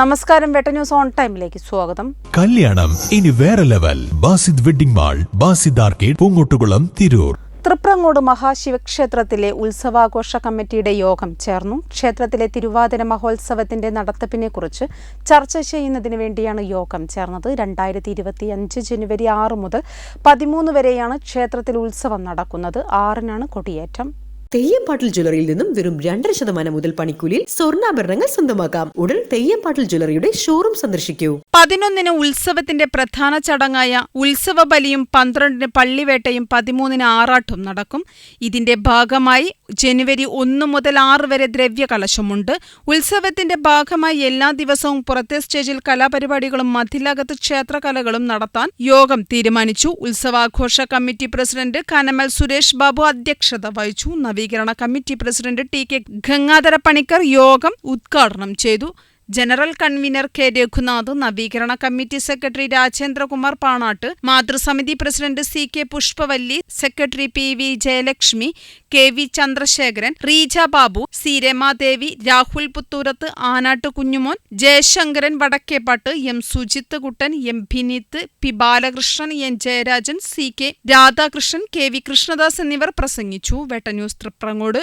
നമസ്കാരം വെട്ട news on ടൈമിലേക്ക് സ്വാഗതം. കല്യാണം ഇനി വേറെ level. Basid wedding mall Basid arcade Poongottukulam Tirur. Triprangode മഹാശിവക്ഷേത്രത്തിലെ ഉത്സവാഘോഷ കമ്മിറ്റിയുടെ യോഗം ചേർന്നു. ക്ഷേത്രത്തിലെ തിരുവാതിര മഹോത്സവത്തിന്റെ നടത്തിപ്പിനെക്കുറിച്ച് ചർച്ച ചെയ്യുന്നതിന് വേണ്ടിയാണ് യോഗം ചേർന്നത്. രണ്ടായിരത്തി ഇരുപത്തി അഞ്ച് ജനുവരി ആറ് മുതൽ പതിമൂന്ന് വരെയാണ് ക്ഷേത്രത്തിൽ ഉത്സവം നടക്കുന്നത്. ആറിനാണ് കൊടിയേറ്റം. തെയ്യംപാട്ടിൽ ജ്വല്ലറിയിൽ നിന്നും വെറും രണ്ടര ശതമാനം മുതൽ പണിക്കൂലിയിൽ സ്വർണാഭരണങ്ങൾ സ്വന്തമാക്കാം. ഉടൻ തെയ്യംപാട്ടിൽ ജ്വല്ലറിയുടെ ഷോറൂം സന്ദർശിക്കൂ. പതിനൊന്നിന് ഉത്സവത്തിന്റെ പ്രധാന ചടങ്ങായ ഉത്സവ ബലിയും പന്ത്രണ്ടിന് പള്ളിവേട്ടയും പതിമൂന്നിന് ആറാട്ടും നടക്കും. ഇതിന്റെ ഭാഗമായി ജനുവരി ഒന്ന് മുതൽ ആറ് വരെ ദ്രവ്യ കലശമുണ്ട് ഉത്സവത്തിന്റെ ഭാഗമായി എല്ലാ ദിവസവും പുറത്തെ സ്റ്റേജിൽ കലാപരിപാടികളും മതിലകത്ത് ക്ഷേത്രകലകളും നടത്താൻ യോഗം തീരുമാനിച്ചു. ഉത്സവാഘോഷ കമ്മിറ്റി പ്രസിഡന്റ് കനമൽ സുരേഷ് ബാബു അധ്യക്ഷത വഹിച്ചു. നവീകരണ committee president T K Gangadhara Panicker യോഗം ഉദ്ഘാടനം ചെയ്തു ജനറൽ കൺവീനർ കെ. രഘുനാഥ് നവീകരണ committee secretary Rajendrakumar Panattu മാതൃസമിതി president C. K. Pushpavalli secretary P. V. Jayalakshmi K. V. Chandrasekharan Reeja Babu C. Ramadevi Rahul Puthoorath Anattu Kunjumon Jayasankaran Vadakkepattu M. Sujith Kuttan M. Bhineeth P. Balakrishnan N. Jayarajan C. K. Radhakrishnan K. V. Krishnadas എന്നിവർ പ്രസംഗിച്ചു. വെട്ടന്യൂസ് തൃപ്രങ്ങോട്.